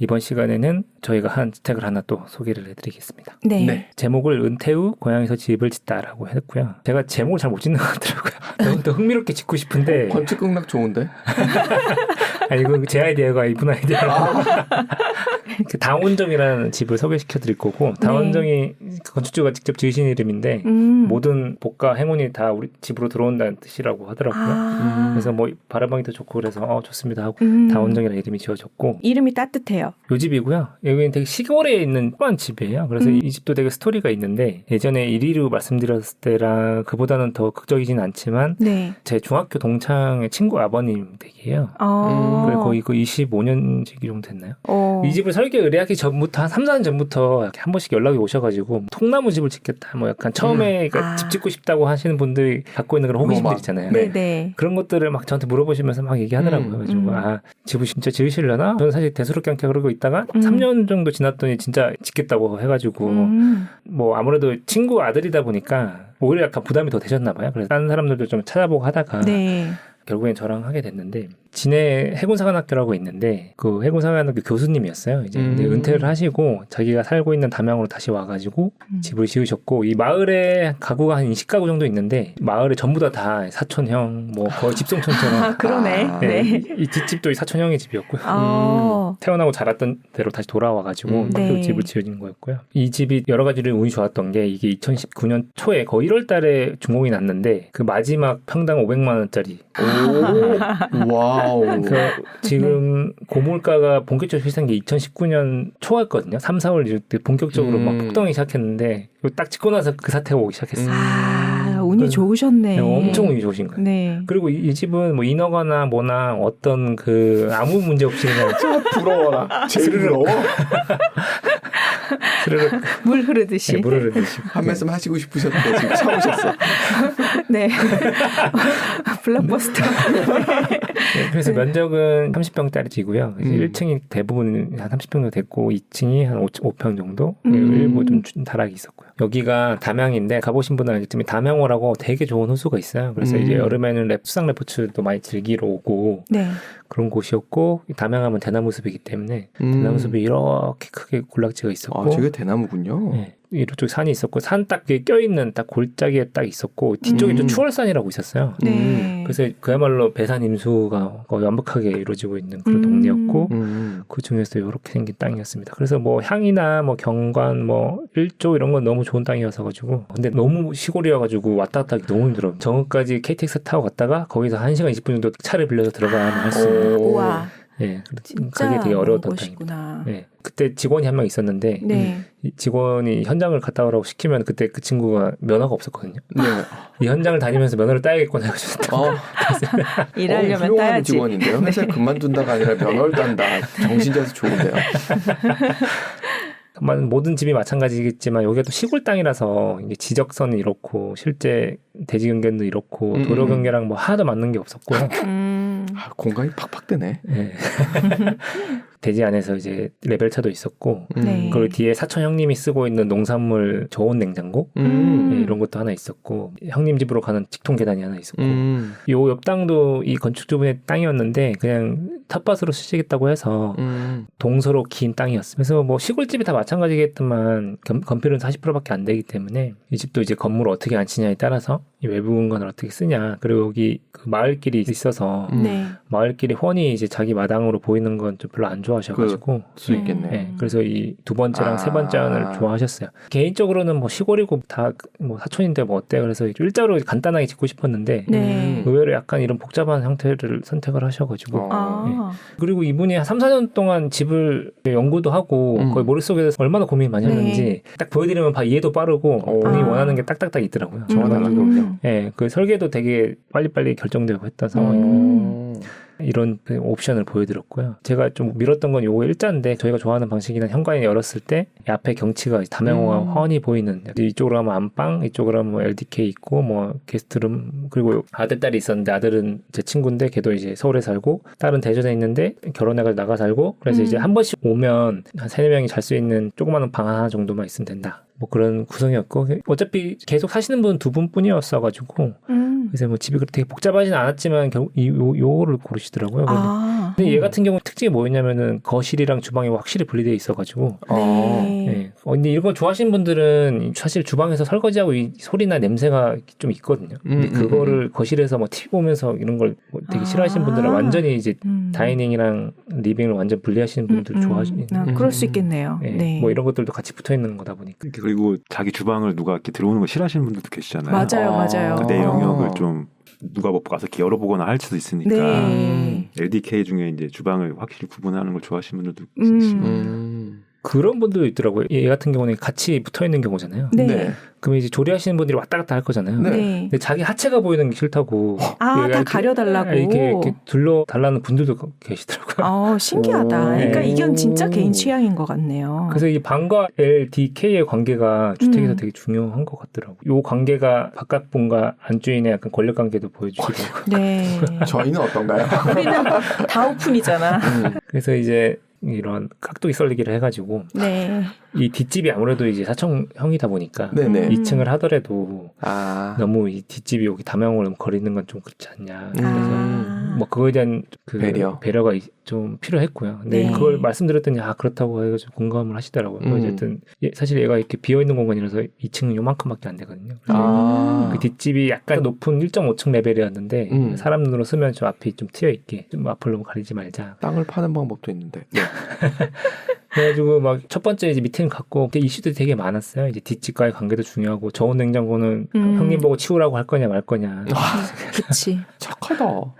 이번 시간에는 저희가 한 주택을 하나 또 소개를 해드리겠습니다. 네. 네. 제목을 은퇴 후 고향에서 집을 짓다라고 했고요. 제가 제목을 잘 못 짓는 것 같더라고요. 너무 더 흥미롭게 짓고 싶은데 건축 극락 좋은데? 아니 이거 제 아이디어가 이분 아이디어라. 그 다원정이라는 집을 소개시켜 드릴 거고 다원정이 건축주가 직접 지으신 이름인데 음. 모든 복과 행운이 다 우리 집으로 들어온다는 뜻이라고 하더라고요. 아. 그래서 뭐 바라방이도 좋고 그래서 어 좋습니다 하고 음. 다원정이라는 이름이 지어졌고 이름이 따뜻해요. 요 집이고요. 여기는 되게 시골에 있는 조그만 집이에요. 그래서 음. 이 집도 되게 스토리가 있는데 예전에 1위로 말씀드렸을 때랑 그보다는 더 극적이진 않지만 네. 제 중학교 동창의 친구 아버님 댁이에요. 어. 그래 거의 그 25년 지기 정도 됐나요? 어. 이 집을 설계 의뢰하기 전부터 한 3, 4년 전부터 이렇게 한 번씩 연락이 오셔가지고 통나무 집을 짓겠다. 뭐 약간 처음에 그러니까 아. 집 짓고 싶다고 하시는 분들이 갖고 있는 그런 호기심들 로망. 있잖아요. 네, 네. 그런 것들을 막 저한테 물어보시면서 막 얘기하더라고요. 음, 음. 아 집을 진짜 지으시려나? 저는 사실 대수롭게 않게 그러고 있다가 음. 3년 정도 지났더니 진짜 짓겠다고 해가지고 음. 뭐 아무래도 친구 아들이다 보니까 오히려 약간 부담이 더 되셨나 봐요. 그래서 다른 사람들도 좀 찾아보고 하다가 네. 결국엔 저랑 하게 됐는데 진해 해군사관학교라고 있는데 그 해군사관학교 교수님이었어요. 이제 음. 근데 은퇴를 하시고 자기가 살고 있는 담양으로 다시 와가지고 음. 집을 지으셨고 이 마을에 가구가 한 20가구 정도 있는데 마을에 전부 다 다 사촌형 뭐 거의 집성촌처럼 아, 그러네. 아, 네, 네. 이, 이 뒷집도 이 사촌형의 집이었고요. 어. 태어나고 자랐던 대로 다시 돌아와가지고 음. 그 네. 집을 지어진 거였고요. 이 집이 여러 가지로 운이 좋았던 게 이게 2019년 초에 거의 1월달에 준공이 났는데 그 마지막 평당 500만 원짜리 오, 와 우. 그 지금 고물가가 본격적으로 시작한 게 2019년 초였거든요. 3, 4월 이럴 때 본격적으로 막 음. 폭등하기 시작했는데 이거 딱 찍고 나서 그 사태가 오기 시작했어요. 아, 운이 그- 좋으셨네. 네, 엄청 운이 좋으신 거예요. 네. 그리고 이, 이 집은 뭐 인허가나 뭐나 어떤 그 아무 문제 없이 그냥 부러워라. 제일 부러워. 물 흐르듯이. 네, 물을 드시고 한 말씀 하시고 싶으셨는데 지금 참으셨어. 네. 블록버스터. 네, 그래서 면적은 30평짜리지고요. 음. 1층이 대부분 한 30평 정도 됐고 2층이 한 5, 평 정도 음. 일부 좀 주- 다락이 있었고요. 여기가 담양인데 가보신 분은 알겠지만 담양호라고 되게 좋은 호수가 있어요. 그래서 음. 이제 여름에는 랩, 수상 레포츠도 많이 즐기러 오고 네. 그런 곳이었고 담양하면 대나무 숲이기 때문에 음. 대나무 숲이 이렇게 크게 군락지가 있었고 아, 저게 대나무군요. 네, 이쪽 산이 있었고 산 딱 껴있는 딱 골짜기에 딱 있었고 뒤쪽에 음. 좀 추월산이라고 있었어요. 네. 그래서 그야말로 배산 임수가 거의 완벽하게 이루어지고 있는 그런 음. 동네였고 음. 그 중에서 이렇게 생긴 땅이었습니다. 그래서 뭐 향이나 뭐 경관 뭐 일조 이런 건 너무 좋은 땅이어서 가지고 근데 너무 시골이어 가지고 왔다 갔다 하기 너무 힘들어요. 정읍까지 KTX 타고 갔다가 거기서 1시간 20분 정도 차를 빌려서 들어가야만 할수 있는. 예, 진짜 그게 되게 어려웠던. 곳이구나. 예, 그때 직원이 한 명 있었는데 네. 이 직원이 현장을 갔다 오라고 시키면 그때 그 친구가 면허가 없었거든요. 네. 이 현장을 다니면서 면허를 따야겠구나 해가지고 어, 일하려면 어, 따야지. 직원인데요. 회사 그만둔다가 아니라 면허를 딴다. 정신자세 좋은데요. 마- 모든 집이 마찬가지겠지만 여기가 또 시골 땅이라서 이게 지적선이 이렇고 실제 대지 경계도 이렇고 음, 도로 음. 경계랑 뭐 하나도 맞는 게 없었고요. 음. 아, 공간이 팍팍 되네. 예. 대지 안에서 이제 레벨 차도 있었고 음. 네. 그리고 뒤에 사촌 형님이 쓰고 있는 농산물 저온 냉장고 음. 예, 이런 것도 하나 있었고 형님 집으로 가는 직통 계단이 하나 있었고 음. 요옆 땅도 이 건축주분의 땅이었는데 그냥 텃밭으로 쓰시겠다고 해서 음. 동서로 긴 땅이었어요. 그래서 뭐 시골집이 다 마찬가지겠지만 겸- 건폐율은 40%밖에 안 되기 때문에 이 집도 이제 건물을 어떻게 안치냐에 따라서 이 외부 공간을 어떻게 쓰냐 그리고 여기 그 마을길이 있어서 음. 네. 마을길이 훤히 이제 자기 마당으로 보이는 건 좀 별로 안 좋아하셔가지고 수 있겠네. 네, 그래서 이 두 번째랑 아. 세 번째 안을 좋아하셨어요. 개인적으로는 뭐 시골이고 다 뭐 사촌인데 뭐 어때? 그래서 일자로 간단하게 짓고 싶었는데 네. 음. 의외로 약간 이런 복잡한 형태를 선택을 하셔가지고 어. 아. 그리고 이분이 한 3, 4년 동안 집을 연구도 하고 음. 거의 머릿속에서 얼마나 고민이 많이 네. 했는지 딱 보여드리면 바 이해도 빠르고 오. 본인이 아. 원하는 게 딱딱딱 있더라고요. 정확하군요. 음. 예, 그 설계도 되게 빨리빨리 결정되고 했던 상황이고 음. 이런 그 옵션을 보여드렸고요. 제가 좀 밀었던 건 요거 일자인데 저희가 좋아하는 방식이나 현관이 열었을 때이 앞에 경치가 담양호가 음. 훤히 보이는 이쪽으로 하면 안방, 이쪽으로 하면 뭐 LDK 있고 뭐 게스트룸 그리고 아들 딸이 있었는데 아들은 제 친구인데 걔도 이제 서울에 살고 딸은 대전에 있는데 결혼해가지고 나가 살고 그래서 음. 이제 한 번씩 오면 한 세네 명이 잘 수 있는 조그마한 방 하나 정도만 있으면 된다. 뭐 그런 구성이었고 어차피 계속 사시는 분두 분뿐이었어가지고 음. 그래서 뭐 집이 그렇게 복잡하진 않았지만 결국 이 요, 요거를 고르 시더라고요. 근데 아. 근데 얘 같은 경우는 특징이 뭐였냐면은 거실이랑 주방이 확실히 분리되어 있어가지고 어. 네. 예. 어, 근데 이런 거 좋아하시는 분들은 사실 주방에서 설거지하고 이 소리나 냄새가 좀 있거든요. 근데 음, 음, 그거를 거실에서 뭐 TV 보면서 이런 걸 뭐 되게 아. 싫어하시는 분들은 완전히 이제 음. 다이닝이랑 리빙을 완전 분리하시는 분들 음, 음. 좋아하시는. 아, 음. 그럴 수 있겠네요. 예. 네. 뭐 이런 것들도 같이 붙어 있는 거다 보니까. 그리고 자기 주방을 누가 이렇게 들어오는 걸 싫어하시는 분들도 계시잖아요. 맞아요, 아. 맞아요. 내 영역을 어. 좀 누가 뭐 가서 이렇게 열어보거나 할 수도 있으니까 네. LDK 중에 이제 주방을 확실히 구분하는 걸 좋아하시는 분들도 음. 계시고 음. 그런 분도 있더라고요. 얘 같은 경우는 같이 붙어 있는 경우잖아요. 네. 네. 그러면 이제 조리하시는 분들이 왔다 갔다 할 거잖아요. 네. 네. 근데 자기 하체가 보이는 게 싫다고. 아, 다 이렇게- 가려달라고. 이렇게, 이렇게 둘러 달라는 분들도 계시더라고요. 어, 신기하다. 오. 그러니까 네. 이건 진짜 개인 취향인 것 같네요. 그래서 이 방과 LDK의 관계가 주택에서 음. 되게 중요한 것 같더라고요. 이 관계가 바깥 분과 안주인의 약간 권력 관계도 보여주고. 네. 저희는 어떤가요? 우리는 다 오픈이잖아. 음. 그래서 이제 이런 깍두기 썰리기를 해가지고 네. 이 뒷집이 아무래도 이제 사청형이다 보니까 네네. 음. 2층을 하더라도 아. 너무 이 뒷집이 여기 담양으로 거리는 건 좀 그렇지 않냐. 그래서 아. 뭐 그거에 대한 그 배려. 배려가 이- 좀 필요했고요. 근데 네. 그걸 말씀드렸더니 아 그렇다고 해가지고 공감을 하시더라고요. 음. 어쨌든 예, 사실 얘가 이렇게 비어 있는 공간이라서 2층은 요만큼밖에 안 되거든요. 아. 그 뒷집이 약간 높은 1.5층 레벨이었는데 음. 사람 눈으로 쓰면 좀 앞이 좀 트여 있게 좀 앞을 너무 가리지 말자. 땅을 파는 방법도 있는데. 네. 그래가지고 막 첫 번째 이제 미팅 갖고 그때 이슈들이 되게 많았어요. 이제 뒷집과의 관계도 중요하고 저온 냉장고는 음. 형님 보고 치우라고 할 거냐 말 거냐. 그치. 착하다. 어.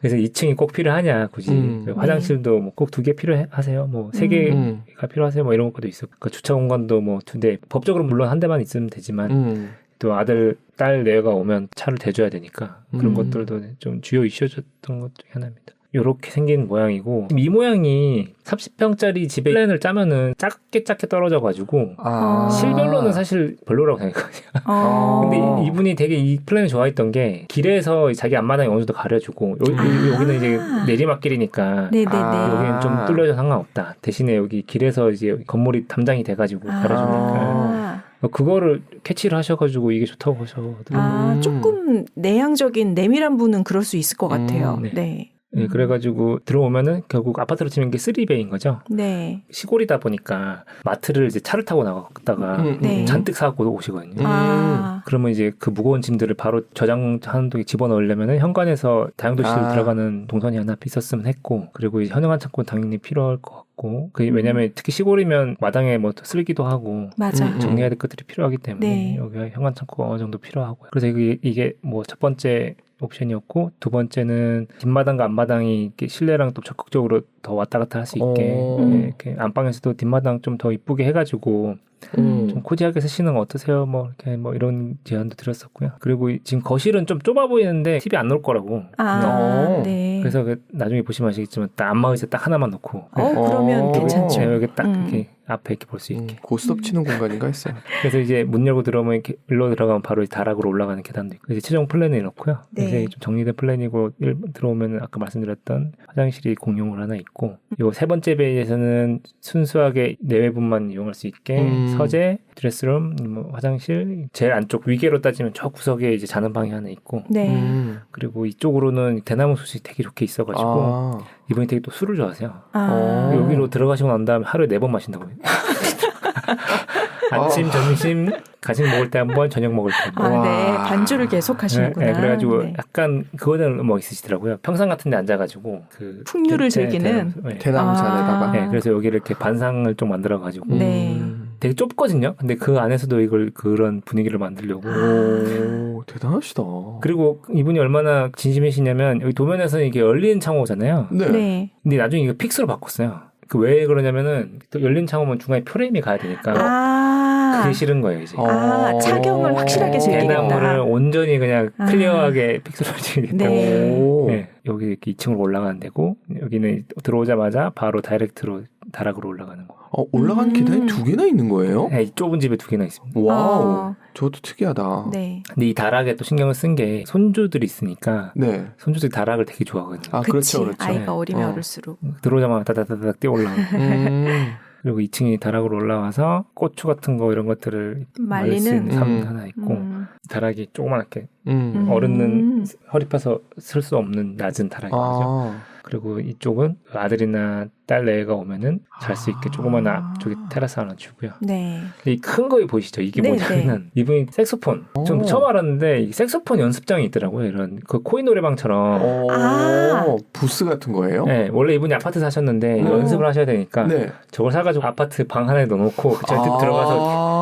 그래서 2층이 꼭 필요하냐 굳이 음. 그 화장실도 뭐 꼭 두 개 필요하세요. 뭐 세 개가 음. 필요하세요. 뭐 이런 것도 있어. 그 주차 공간도 뭐 두 대. 법적으로 물론 한 대만 있으면 되지만 음. 또 아들 딸 내외가 오면 차를 대줘야 되니까 그런 음. 것들도 좀 주요 이슈였던 것 중에 하나입니다. 요렇게 생긴 모양이고 이 모양이 30평짜리 집에 플랜을 짜면은 작게 작게 떨어져 가지고 아. 실별로는 사실 별로라고 생각해요. 어. 근데 이- 이분이 되게 이 플랜을 좋아했던 게 길에서 자기 앞마당이 어느 정도 가려주고 요, 요- 아. 여기는 이제 내리막길이니까. 아. 여기는 좀 뚫려도 상관없다. 대신에 여기 길에서 이제 건물이 담장이 돼가지고 가려주니까 아, 그거를 캐치를 하셔가지고 이게 좋다고 하셔더라고요. 아, 음. 조금 내향적인 내밀한 분은 그럴 수 있을 것 같아요. 음, 네. 네. 예, 그래가지고 들어오면은 결국 아파트로 치면 게 3베이인 거죠. 네. 시골이다 보니까 마트를 이제 차를 타고 나갔다가 음, 음, 네. 음. 잔뜩 사갖고 오시거든요. 음. 아. 그러면 이제 그 무거운 짐들을 바로 저장하는 동에 집어넣으려면은 현관에서 다용도실 아. 들어가는 동선이 하나 있었으면 했고 그리고 이제 현황한 창고 당연히 필요할 것 같고 그 음. 왜냐면 특히 시골이면 마당에 뭐 쓰기도 하고 맞아. 음, 음. 정리해야 될 것들이 필요하기 때문에 네. 여기가 현관 창고가 어느 정도 필요하고요. 그래서 이게, 이게 뭐 첫 번째 옵션이었고 두 번째는 뒷마당과 앞마당이 이렇게 실내랑 또 적극적으로 더 왔다 갔다 할 수 있게 오. 네, 이렇게 안방에서도 뒷마당 좀 더 이쁘게 해가지고 음. 좀 코디하게 쓰시는 거 어떠세요? 뭐 이렇게 뭐 이런 제안도 드렸었고요. 그리고 이- 지금 거실은 좀 좁아 보이는데 TV 안 놓을 거라고. 아, 어. 네. 그래서 그 나중에 보시면 아시겠지만 딱 안마 의자 딱 하나만 놓고 어, 그러면 어. 괜찮죠. 네, 여기 딱 음. 이렇게 앞에 이렇게 볼수 음, 있게. 고스톱 치는 공간인가 했어요. 그래서 이제 문 열고 들어오면 이렇게 일로 들어가면 바로 이 다락으로 올라가는 계단도 있고 이제 최종 플랜을 넣고요. 네. 이제 좀 정리된 플랜이고 일- 들어오면 아까 말씀드렸던 화장실이 공용으로 하나 있고 요 세 번째 베이에서는 순수하게 내외부만 이용할 수 있게 음. 서재, 드레스룸, 뭐 화장실 제일 안쪽 위계로 따지면 저 구석에 이제 자는 방이 하나 있고 네. 음. 그리고 이쪽으로는 대나무 숲이 되게 좋게 있어가지고 아. 이분이 되게 또 술을 좋아하세요. 아. 어. 여기로 들어가시고 난 다음에 하루에 네 번 마신다고요. 아침, 점심, 간식 먹을 때 한 번, 저녁 먹을 때한 번. 아, 와. 네. 반주를 계속 하시는구나. 네, 네, 그래가지고 네. 약간 그거는 뭐 있으시더라고요. 평상 같은 데 앉아가지고 그 풍류를 즐기는? 대- 네. 대나무 잔에다가. 아. 네, 그래서 여기를 이렇게 반상을 좀 만들어가지고 네. 음. 되게 좁거든요. 근데 그 안에서도 이걸 그런 분위기를 만들려고. 오, 대단하시다. 그리고 이분이 얼마나 진심이시냐면 여기 도면에서는 이게 열린 창호잖아요. 네. 네. 근데 나중에 이거 픽스로 바꿨어요. 그 왜 그러냐면은 또 열린 창호면 중간에 프레임이 가야 되니까 아. 그게 싫은 거예요 이제. 어. 아, 착용을 확실하게 즐기겠다. 대나무를 온전히 그냥 아. 클리어하게 픽스로 지겠다고. 네. 오. 네, 여기 이렇게 2층으로 올라가는 데고 여기는 들어오자마자 바로 다이렉트로 다락으로 올라가는 거. 어, 올라간 음. 계단이 두 개나 있는 거예요? 네, 이 좁은 집에 두 개나 있습니다. 와우. 어, 저것도 특이하다. 네. 근데 이 다락에 또 신경을 쓴 게 손주들이 있으니까 네. 손주들이 다락을 되게 좋아하거든요. 아. 그렇죠, 그렇죠. 아이가 어리면 어. 어릴수록. 들어오자마자 다다다닥 뛰어 올라가고 음. 그리고 2층이 다락으로 올라와서 고추 같은 거 이런 것들을 말릴 수 있는 말리는. 산 음. 하나 있고 음. 다락이 조그맣게 음. 음. 어른은 허리 펴서 쓸 수 없는 낮은 거죠. 아. 그리고 이쪽은 아들이나 딸 내가 오면은 잘 수 있게 조그만 아. 앞쪽에 테라스 하나 주고요. 네. 이 큰 거에 보이시죠? 이게 네, 뭐냐면 이분이 색소폰 좀 오. 처음 알았는데 이 색소폰 연습장이 있더라고요. 이런 그 코인 노래방처럼. 어, 아. 부스 같은 거예요? 네, 원래 이분이 아파트 사셨는데 어. 연습을 하셔야 되니까 네. 저걸 사가지고 아파트 방 하나에 넣어놓고 그 저한테 들어가서 아,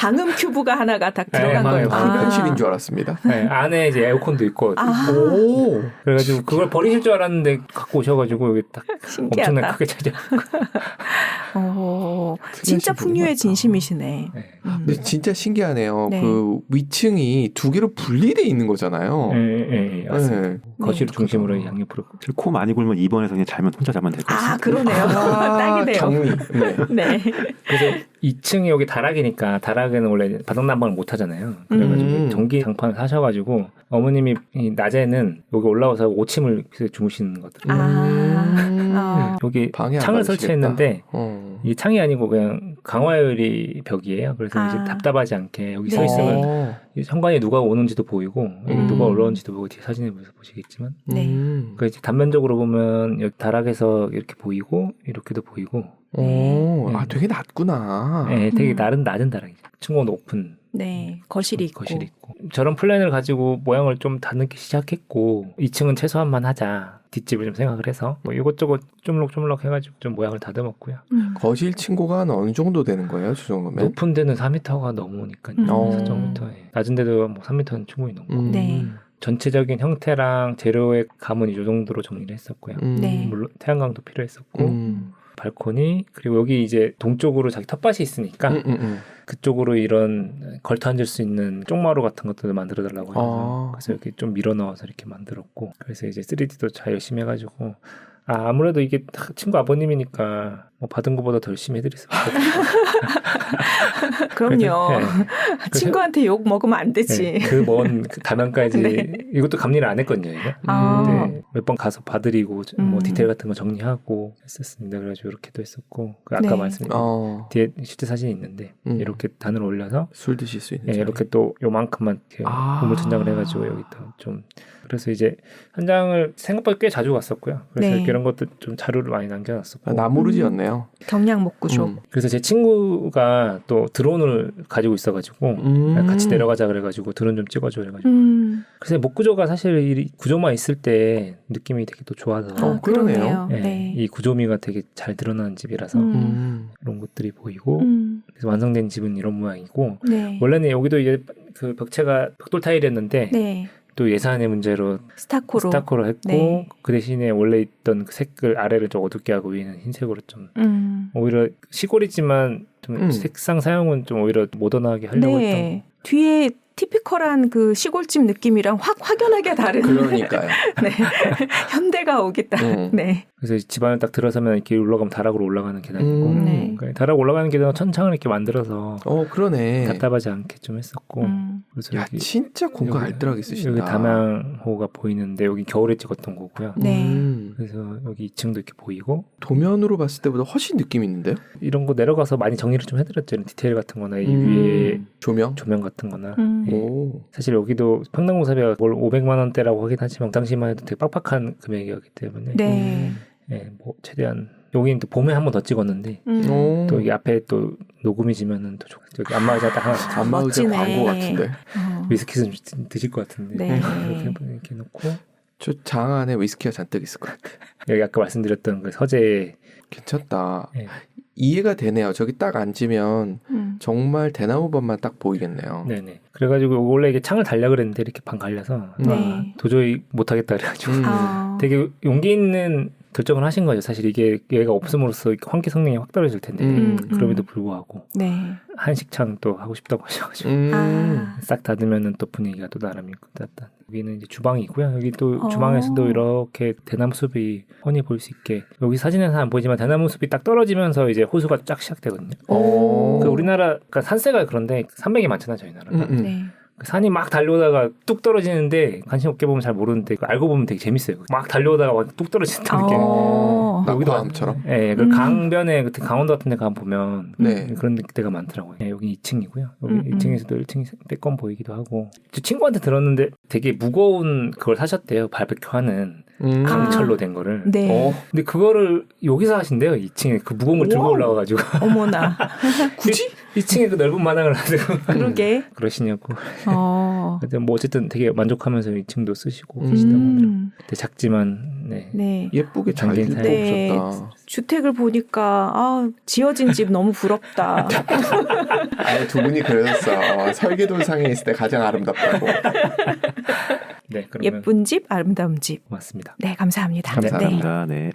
방음 큐브가 하나가 딱 들어간 방음 거예요. 큐브. 흡연실인 줄 알았습니다. 네, 안에 이제 에어컨도 있고 아, 오. 그래가지고 그걸 버리실 줄 알았는데 갖고 오셔가지고 여기 딱 엄청나게 신기하다. 크게 차려. 어, 진짜 풍류의. 진심이시네. 네. 음. 근데 진짜 신기하네요. 네. 그 위층이 두 개로 분리돼 있는 거잖아요. 예, 예, 예, 맞습니다. 네. 거실 네. 중심으로 양옆으로. 코 많이 굴면 2번에서 그냥 자면 혼자 자면 될것 아, 같습니다. 그러네요. 딱이네요. 정리. 네. 네. 그래서 2층이 여기 다락이니까 다락에는 원래 바닥 난방을 못 하잖아요. 그래가지고 음. 전기 장판을 사셔가지고 어머님이 이 낮에는 여기 올라와서 오침을 주무시는 것들. 아, 음. 어. 여기 창을. 설치했는데 어. 이 창이 아니고 그냥 강화유리 벽이에요. 그래서 아. 이제 답답하지 않게 여기 네. 서 있으면 어. 이 현관에 누가 오는지도 보이고 여기 음. 누가 올라오는지도 보고 뒤에 사진에 보셔서 보시겠지만 네. 음. 그 이제 단면적으로 보면 여기 다락에서 이렇게 보이고 이렇게도 보이고 오, 아 네. 되게 낮구나. 예, 되게 음. 낮은 낮은 다락이죠. 층고 높은 네. 거실이 있고. 거실이 있고 저런 플랜을 가지고 모양을 좀 다듬기 시작했고 2층은 최소한만 하자 뒷집을 좀 생각을 해서 뭐 이것저것 쪼물럭쪼물럭 해가지고 좀 모양을 다듬었고요. 음. 거실 층고가 한 어느 정도 되는 거예요, 저 정도면? 높은 데는 4m가 넘으니까요. 음. 어. 4.5m. 낮은 데도 뭐 3m는 충분히 넘고. 음. 네. 전체적인 형태랑 재료의 감은 이 정도로 정리를 했었고요. 음. 네. 물론 태양광도 필요했었고 음. 발코니 그리고 여기 이제 동쪽으로 자기 텃밭이 있으니까 음, 음, 음. 그쪽으로 이런 걸터 앉을 수 있는 쪽마루 같은 것들을 만들어 달라고 해서 아. 그래서 이렇게 좀 밀어 넣어서 이렇게 만들었고. 그래서 이제 3D도 잘 열심히 해가지고. 아 아무래도 이게 다 친구 아버님이니까 뭐 받은 것보다 더 열심히 없어요. 그럼요. 네. 친구한테 욕 먹으면 안 되지. 그먼 그 다면까지 네. 이것도 감리를 안 했거든요. 아. 네, 몇번 가서 봐드리고 뭐 음. 디테일 같은 거 정리하고 했었습니다. 그래가지고 이렇게도 했었고 그 아까 네. 말씀드린 어, 뒤에 실제 사진이 있는데 음. 이렇게 단을 올려서 술 드실 수 있는. 예. 이렇게 또 요만큼만 이렇게 아. 우물천장을 해가지고 여기 또좀 그래서 이제 현장을 생각보다 꽤 자주 갔었고요. 그래서 네. 이런 것도 좀 자료를 많이 남겨놨었고. 아, 나무로 지었네요. 경량 목구조. 음. 그래서 제 친구가 또 드론을 가지고 있어가지고 음. 같이 내려가자 그래가지고 드론 좀 찍어줘 그래가지고. 음. 그래서 목구조가 사실 이 구조만 있을 때 느낌이 되게 또 좋아서. 어, 그러네요. 예, 네. 이 구조미가 되게 잘 드러나는 집이라서 음. 음. 그런 것들이 보이고 음. 그래서 완성된 집은 이런 모양이고 네. 원래는 여기도 이제 그 벽체가 벽돌 타일이었는데 네. 또 예산의 문제로 스타코로. 스타코로 했고 네. 그 대신에 원래 있던 그 색을 아래를 좀 어둡게 하고 위에는 흰색으로 좀 음. 오히려 시골이지만 좀 음. 색상 사용은 좀 오히려 모던하게 하려고 했던 네. 뒤에 티피컬한 그 시골집 느낌이랑 확 확연하게 다른 그러니까요. 네. 현대가 오겠다. 음. 네. 그래서 집안을 딱 들어서면 이렇게 올라가면 다락으로 올라가는 계단이고 음. 네. 그러니까 다락 올라가는 계단은 천창을 이렇게 만들어서 어, 그러네. 답답하지 않게 좀 했었고 음. 그래서 야, 여기 진짜 공간 알뜰하게 쓰신다. 여기 담양호가 보이는데 여기 겨울에 찍었던 거고요. 네. 음. 그래서 여기 2층도 이렇게 보이고 도면으로 봤을 때보다 훨씬 느낌 있는데요? 이런 거 내려가서 많이 정리를 좀 해드렸죠. 디테일 같은 거나 이 음. 위에 조명? 조명 같은 거나 음. 예. 오. 사실 여기도 평당공사비가 월 500만 원대라고 하긴 하지만 당시만 해도 되게 빡빡한 금액이었기 때문에 네. 예, 뭐 최대한 여기는 또 봄에 한 번 더 찍었는데 음. 오. 또 이게 앞에 또 녹음이 지면은 또 좋- 저기 안마의자 딱 하나 안마 의자 멋지네. 광고 같은데. 어. 위스키 좀 드- 드실 것 같은데 네. 이렇게 이렇게 놓고 저 장 안에 위스키가 잔뜩 있을 것 같아. 여기 아까 말씀드렸던 그 서재 괜찮다. 예. 이해가 되네요. 저기 딱 앉으면 음. 정말 대나무밭만 딱 보이겠네요. 네네 그래가지고 원래 이게 창을 달려 그랬는데 이렇게 방 갈려서 네. 아, 도저히 못하겠다 그래가지고 음. 아. 되게 용기 있는 결정을 하신 거죠. 사실 이게 얘가 없음으로써 환기 성능이 확 떨어질 텐데 음. 음. 그럼에도 불구하고 네. 한식창 또 하고 싶다고 하셔가지고 음. 아. 싹 닫으면은 또 분위기가 또 나름이 닫다. 여기는 이제 주방이고요. 여기 또 어. 주방에서도 이렇게 대나무 숲이 훤히 보일 수 있게 여기 사진에서 안 보이지만 대나무 숲이 딱 떨어지면서 이제 호수가 쫙 시작되거든요. 오. 그 우리나라 그러니까 산세가 그런데 산맥이 많잖아요, 저희 나라. 음, 음. 네. 산이 막 달려오다가 뚝 떨어지는데 관심 없게 보면 잘 모르는데 알고 보면 되게 재밌어요. 막 달려오다가 뚝 떨어진다는 게. 어. 여기도 낙화암처럼. 예, 그 음. 강변에 그 강원도 같은 데 가면 보면 네. 그런 데가 많더라고요. 예, 여기 2층이고요. 여기 음, 음. 1층에서도 1층 빼꼼 보이기도 하고. 저 친구한테 들었는데 되게 무거운 그걸 사셨대요. 바베큐 하는 음. 강철로 된 거를. 네. 어, 근데 그거를 여기서 하신대요. 2층에 그 무거운 걸 들고 와우. 올라와 가지고 어머나. 굳이? 2층에 그 넓은 마당을 하시고 그러게. 그러시냐고. 어. 근데 뭐 어쨌든 되게 만족하면서 2층도 쓰시고 계시다고 하더라고요. 음. 작지만 네. 네. 예쁘게 잘 장긴 짓고 네. 오셨다. 주택을 보니까 아, 지어진 집 너무 부럽다. 아예 두 분이 그러셨어. 설계도상에 있을 때 가장 아름답다고. 네, 그러면 예쁜 집, 아름다운 집. 고맙습니다. 네, 감사합니다. 감사합니다. 네. 감사합니다. 네.